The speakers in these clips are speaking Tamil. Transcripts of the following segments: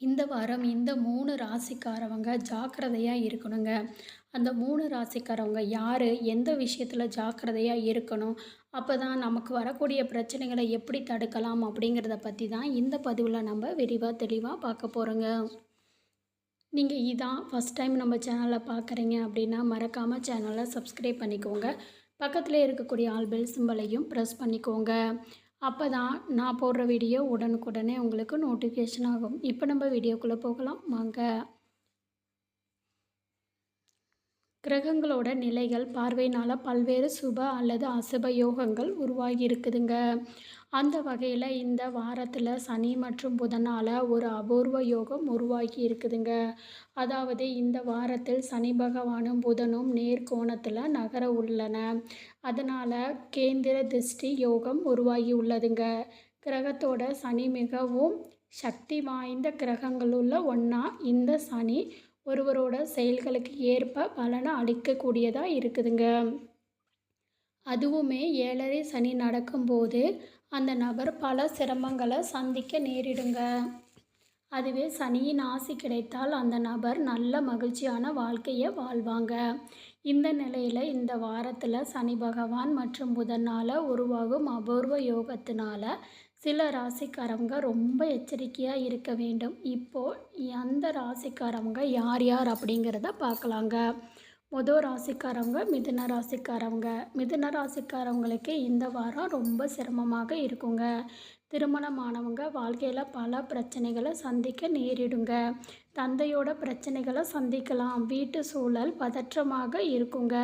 இந்த வாரம் இந்த மூணு ராசிக்காரவங்க ஜாக்கிரதையாக இருக்கணுங்க. அந்த மூணு ராசிக்காரவங்க யார்? எந்த விஷயத்தில் ஜாக்கிரதையாக இருக்கணும்? அப்போ தான் நமக்கு வரக்கூடிய பிரச்சனைகளை எப்படி தடுக்கலாம் அப்படிங்கிறத பற்றி தான் இந்த பதிவில் நம்ம விரிவாக தெளிவாக பார்க்க போகிறோங்க நீங்கள் இதான் ஃபஸ்ட் டைம் நம்ம சேனலை பார்க்குறீங்க அப்படின்னா மறக்காமல் சேனலை சப்ஸ்கிரைப் பண்ணிக்கோங்க. பக்கத்தில் இருக்கக்கூடிய ஆல் பெல் சிம்பலையும் ப்ரெஸ் பண்ணிக்கோங்க. அப்போ தான் நான் போடுற வீடியோ உடனுக்குடனே உங்களுக்கு நோட்டிஃபிகேஷன் ஆகும். இப்போ நம்ம வீடியோக்குள்ளே போகலாம். வாங்க. கிரகங்களோட நிலைகள் பார்வையினால் பல்வேறு சுப அல்லது அசுப யோகங்கள் உருவாகி இருக்குதுங்க அந்த வகையில் இந்த வாரத்தில் சனி மற்றும் புதனால் ஒரு அபூர்வ யோகம் உருவாகி இருக்குதுங்க அதாவது இந்த வாரத்தில் சனி பகவானும் புதனும் நேர்கோணத்தில் நகர உள்ளன. அதனால் கேந்திர திருஷ்டி யோகம் உருவாகி உள்ளதுங்க. கிரகத்தோட சனி மிகவும் சக்தி வாய்ந்த கிரகங்களுள்ள ஒன்றா இந்த சனி ஒருவரோட செயல்களுக்கு ஏற்ப பலனை அளிக்கக்கூடியதாக இருக்குதுங்க. அதுவுமே ஏழரை சனி நடக்கும்போது அந்த நபர் பல சிரமங்களை சந்திக்க நேரிடுங்க. அதுவே சனியின் ஆசி கிடைத்தால் அந்த நபர் நல்ல மகிழ்ச்சியான வாழ்க்கையை வாழ்வாங்க. இந்த நிலையில் இந்த வாரத்தில் சனி பகவான் மற்றும் புதனால் உருவாகும் அபூர்வ யோகத்தினால சில ராசிக்காரவங்க ரொம்ப எச்சரிக்கையாக இருக்க வேண்டும். இப்போது அந்த ராசிக்காரவங்க யார் யார் அப்படிங்கிறத பார்க்கலாங்க. முதல் ராசிக்காரவங்க மிதுன ராசிக்காரவங்க. மிதுன ராசிக்காரவங்களுக்கு இந்த வாரம் ரொம்ப சிரமமாக இருக்குங்க. திருமணமானவங்க வாழ்க்கையில் பல பிரச்சனைகளை சந்திக்க நேரிடுங்க. தந்தையோட பிரச்சனைகளை சந்திக்கலாம். வீட்டு சூழல் பதற்றமாக இருக்குங்க.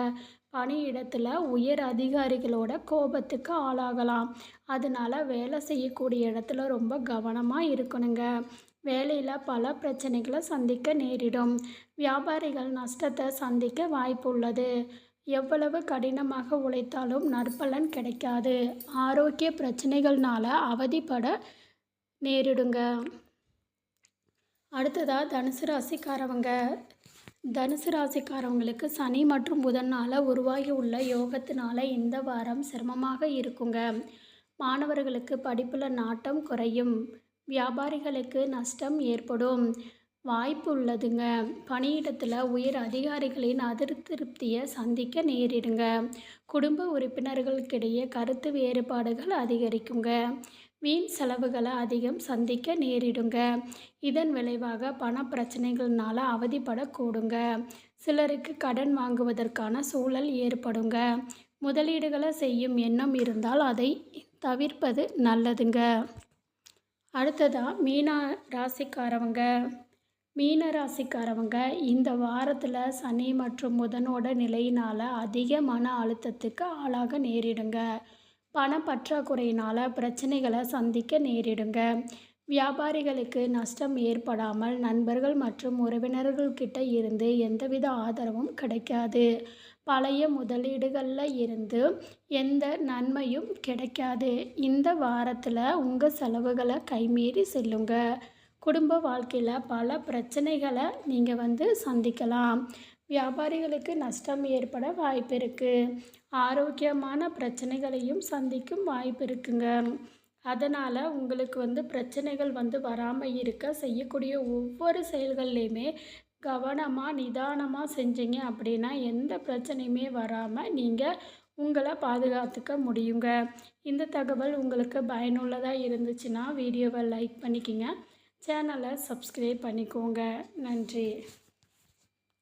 பணியிடத்தில் உயர் அதிகாரிகளோட கோபத்துக்கு ஆளாகலாம். அதனால் வேலை செய்யக்கூடிய இடத்துல ரொம்ப கவனமாக இருக்கணுங்க. வேலையில் பல பிரச்சனைகளை சந்திக்க நேரிடும். வியாபாரிகள் நஷ்டத்தை சந்திக்க வாய்ப்பு உள்ளது. எவ்வளவு கடினமாக உழைத்தாலும் நற்பலன் கிடைக்காது. ஆரோக்கிய பிரச்சனைகள்னால அவதிப்பட நேரிடுங்க. அடுத்ததாக தனுசு ராசிக்காரவங்க. தனுசு ராசிக்காரவங்களுக்கு சனி மற்றும் புதனால் உருவாகி உள்ள யோகத்தினால இந்த வாரம் சிரமமாக இருக்குங்க. மாணவர்களுக்கு படிப்பில் நாட்டம் குறையும். வியாபாரிகளுக்கு நஷ்டம் ஏற்படும். வாய்ப்பு உள்ளதுங்க. பணியிடத்தில் உயர் அதிகாரிகளின் அதிருப்தியை சந்திக்க நேரிடுங்க. குடும்ப உறுப்பினர்களுக்கிடையே கருத்து வேறுபாடுகள் அதிகரிக்குங்க. வீண் செலவுகளை அதிகம் சந்திக்க நேரிடுங்க. இதன் விளைவாக பண பிரச்சனைகள்னால அவதிப்படக்கூடுங்க. சிலருக்கு கடன் வாங்குவதற்கான சூழல் ஏற்படுங்க. முதலீடுகளை செய்யும் எண்ணம் இருந்தால் அதை தவிர்ப்பது நல்லதுங்க. அடுத்ததாக மீனா ராசிக்காரவங்க. மீன ராசிக்காரவங்க இந்த வாரத்தில் சனி மற்றும் புதனோட நிலையினால் அதிக மன அழுத்தத்துக்கு ஆளாக நேரிடுங்க. பணப்பற்றாக்குறையினால் பிரச்சனைகளை சந்திக்க நேரிடுங்க. வியாபாரிகளுக்கு நஷ்டம் ஏற்படாமல் நண்பர்கள் மற்றும் உறவினர்கள்கிட்ட இருந்து எந்தவித ஆதரவும் கிடைக்காது. பழைய முதலீடுகளில் இருந்து எந்த நன்மையும் கிடைக்காது. இந்த வாரத்தில் உங்கள் செலவுகளை கைமீறி செல்லுங்க. குடும்ப வாழ்க்கையில் பல பிரச்சனைகளை நீங்கள் வந்து சந்திக்கலாம். வியாபாரிகளுக்கு நஷ்டம் ஏற்பட வாய்ப்பு இருக்குது ஆரோக்கியமான பிரச்சனைகளையும் சந்திக்கும் வாய்ப்பு இருக்குங்க. அதனால் உங்களுக்கு வந்து பிரச்சனைகள் வந்து வராமல் இருக்க செய்யக்கூடிய ஒவ்வொரு செயல்கள்லையுமே கவனமாக நிதானமாக செஞ்சீங்க அப்படின்னா எந்த பிரச்சனையுமே வராமல் நீங்கள் உங்களை பாதுகாத்துக்க முடியுங்க. இந்த தகவல் உங்களுக்கு பயனுள்ளதாக இருந்துச்சுன்னா வீடியோவை லைக் பண்ணிக்கோங்க. சேனலை சப்ஸ்கிரைப் பண்ணிக்கோங்க. நன்றி.